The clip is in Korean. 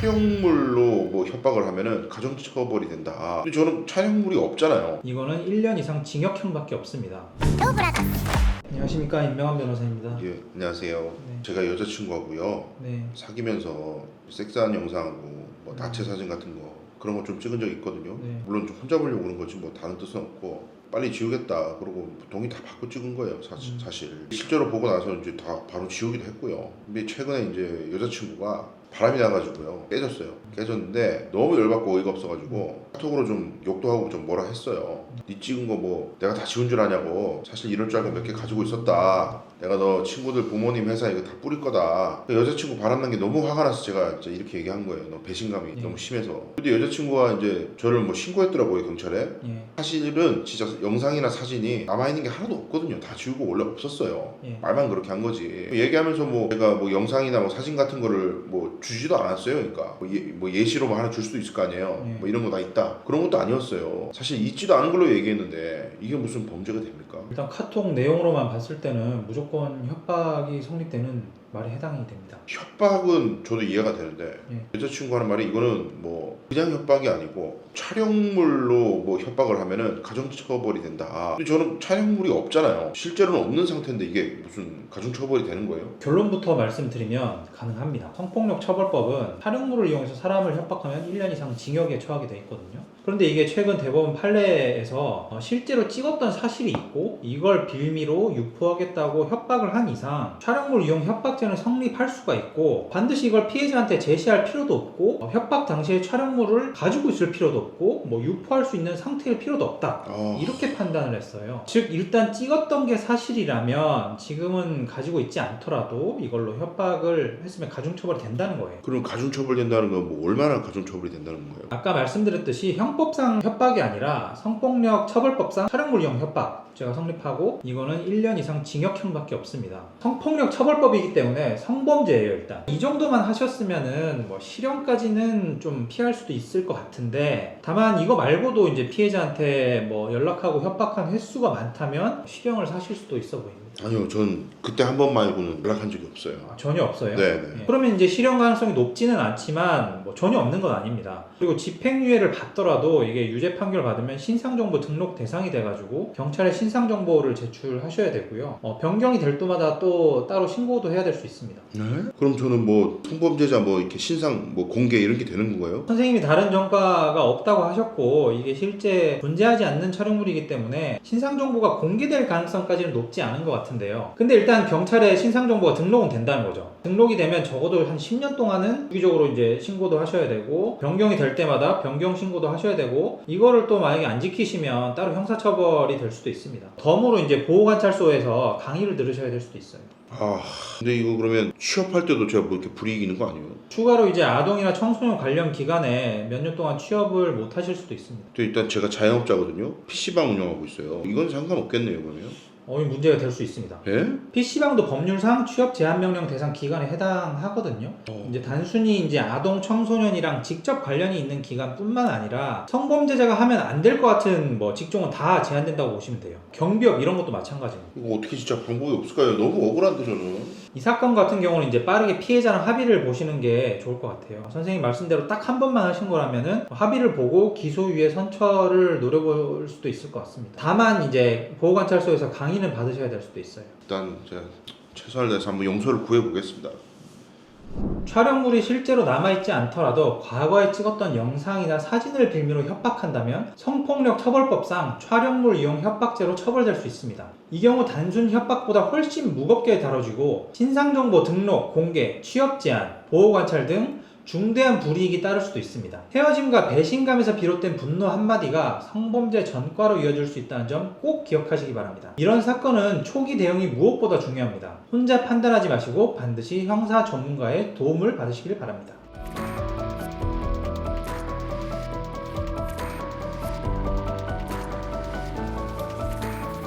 촬영물로 뭐 협박을 하면은 가정처벌이 된다. 근데 저는 촬영물이 없잖아요. 이거는 1년 이상 징역형밖에 없습니다. 안녕하십니까 임명환 변호사입니다. 예, 안녕하세요. 네. 제가 여자친구하고요 네. 사귀면서 섹스한 영상하고 뭐 나체 사진 같은 거 그런 거 좀 찍은 적 있거든요. 네. 물론 좀 혼자 보려고 그런 거지 뭐 다른 뜻은 없고 빨리 지우겠다 그러고 동의 다 받고 찍은 거예요 사실, 음. 사실 실제로 보고 나서 이제 다 바로 지우기도 했고요 근데 최근에 이제 여자친구가 바람이 나가지고요. 깨졌어요. 깨졌는데 너무 열받고 어이가 없어가지고 카톡으로 좀 욕도 하고 좀 뭐라 했어요 니 찍은 거 뭐 내가 다 지운 줄 아냐고 사실 이럴 줄 알고 몇 개 가지고 있었다 내가 너 친구들 부모님 회사 이거 다 뿌릴 거다 그 여자친구 바람난 게 너무 화가 나서 제가 이제 이렇게 얘기한 거예요 너 배신감이 네. 너무 심해서 근데 여자친구가 이제 저를 뭐 신고했더라고요 경찰에 예. 사실은 진짜 영상이나 사진이 남아 있는 게 하나도 없거든요. 다 지우고 원래 없었어요. 예. 말만 그렇게 한 거지. 얘기하면서 뭐 제가 뭐 영상이나 뭐 사진 같은 거를 뭐 주지도 않았어요. 그러니까 뭐, 예, 뭐 예시로 뭐 하나 줄 수도 있을 거 아니에요. 예. 뭐 이런 거 다 있다. 그런 것도 아니었어요. 사실 있지도 않은 걸로 얘기했는데 이게 무슨 범죄가 됩니까? 일단 카톡 내용으로만 봤을 때는 무조건 협박이 성립되는 말에 해당이 됩니다. 협박은 저도 이해가 되는데 예. 여자친구 하는 말이 이거는 뭐 그냥 협박이 아니고 촬영물로 뭐 협박을 하면은 가정처벌이 된다. 근데 저는 촬영물이 없잖아요. 실제로는 없는 상태인데 이게 무슨 가정처벌이 되는 거예요? 결론부터 말씀드리면 가능합니다. 성폭력 처벌법은 촬영물을 이용해서 사람을 협박하면 1년 이상 징역에 처하게 돼 있거든요. 그런데 이게 최근 대법원 판례에서 어, 실제로 찍었던 사실이 있고 이걸 빌미로 유포하겠다고 협박을 한 이상 촬영물 이용 협박죄는 성립할 수가 있고 반드시 이걸 피해자한테 제시할 필요도 없고 어, 협박 당시에 촬영물을 가지고 있을 필요도 없고 뭐 유포할 수 있는 상태일 필요도 없다. 아, 이렇게 판단을 했어요. 즉 일단 찍었던 게 사실이라면 지금은 가지고 있지 않더라도 이걸로 협박을 했으면 가중처벌이 된다는 거예요. 그럼 가중처벌 된다는 건 뭐 얼마나 가중처벌이 된다는 거예요? 아까 말씀드렸듯이 형 법상 협박이 아니라 성폭력 처벌법상 촬영물 이용 협박죄가 성립하고 이거는 1년 이상 징역형밖에 없습니다. 성폭력 처벌법이기 때문에 성범죄예요 일단. 이 정도만 하셨으면은 뭐 실형까지는 좀 피할 수도 있을 것 같은데 다만 이거 말고도 이제 피해자한테 뭐 연락하고 협박한 횟수가 많다면 실형을 사실 수도 있어 보입니다. 아니요, 전 그때 한 번 말고는 연락한 적이 없어요. 아, 전혀 없어요. 네, 네. 예. 그러면 이제 실형 가능성이 높지는 않지만 뭐 전혀 없는 건 아닙니다. 그리고 집행유예를 받더라도 이게 유죄 판결 받으면 신상정보 등록 대상이 돼가지고 경찰에 신상정보를 제출하셔야 되고요. 어, 변경이 될 때마다 또 따로 신고도 해야 될 수 있습니다. 네? 그럼 저는 뭐 성범죄자 뭐 이렇게 신상 뭐 공개 이런 게 되는 건가요? 선생님이 다른 전과가 없다고 하셨고 이게 실제 존재하지 않는 촬영물이기 때문에 신상정보가 공개될 가능성까지는 높지 않은 것 같 은데요. 근데 일단 경찰에 신상 정보가 등록은 된다는 거죠. 등록이 되면 적어도 한 10년 동안은 주기적으로 이제 신고도 하셔야 되고 변경이 될 때마다 변경 신고도 하셔야 되고 이거를 또 만약에 안 지키시면 따로 형사처벌이 될 수도 있습니다. 덤으로 이제 보호관찰소에서 강의를 들으셔야 될 수도 있어요. 아, 근데 이거 그러면 취업할 때도 제가 뭐 이렇게 불이익 있는 거 아니에요? 추가로 이제 아동이나 청소년 관련 기관에 몇 년 동안 취업을 못 하실 수도 있습니다. 근데 일단 제가 자영업자거든요. PC방 운영하고 있어요. 이건 상관없겠네요, 그러면. 어, 이 문제가 될 수 있습니다. 예? PC방도 법률상 취업 제한 명령 대상 기관에 해당하거든요. 어. 이제 단순히 이제 아동 청소년이랑 직접 관련이 있는 기관뿐만 아니라 성범죄자가 하면 안 될 것 같은 뭐 직종은 다 제한된다고 보시면 돼요. 경비업 이런 것도 마찬가지입니다. 이거 어떻게 진짜 방법이 없을까요? 너무 억울한데 저는. 이 사건 같은 경우는 이제 빠르게 피해자랑 합의를 보시는 게 좋을 것 같아요. 선생님 말씀대로 딱 한 번만 하신 거라면은 합의를 보고 기소유예 선처를 노려볼 수도 있을 것 같습니다. 다만 이제 보호관찰소에서 강 의는 받으셔야 될 수도 있어요. 일단 제가 최선을 다해서 한번 용서를 구해 보겠습니다. 촬영물이 실제로 남아있지 않더라도 과거에 찍었던 영상이나 사진을 빌미로 협박한다면 성폭력 처벌법상 촬영물 이용 협박죄로 처벌될 수 있습니다. 이 경우 단순 협박보다 훨씬 무겁게 다뤄지고 신상정보 등록, 공개, 취업 제한, 보호관찰 등 중대한 불이익이 따를 수도 있습니다. 헤어짐과 배신감에서 비롯된 분노 한마디가 성범죄 전과로 이어질 수 있다는 점 꼭 기억하시기 바랍니다. 이런 사건은 초기 대응이 무엇보다 중요합니다. 혼자 판단하지 마시고 반드시 형사 전문가의 도움을 받으시길 바랍니다.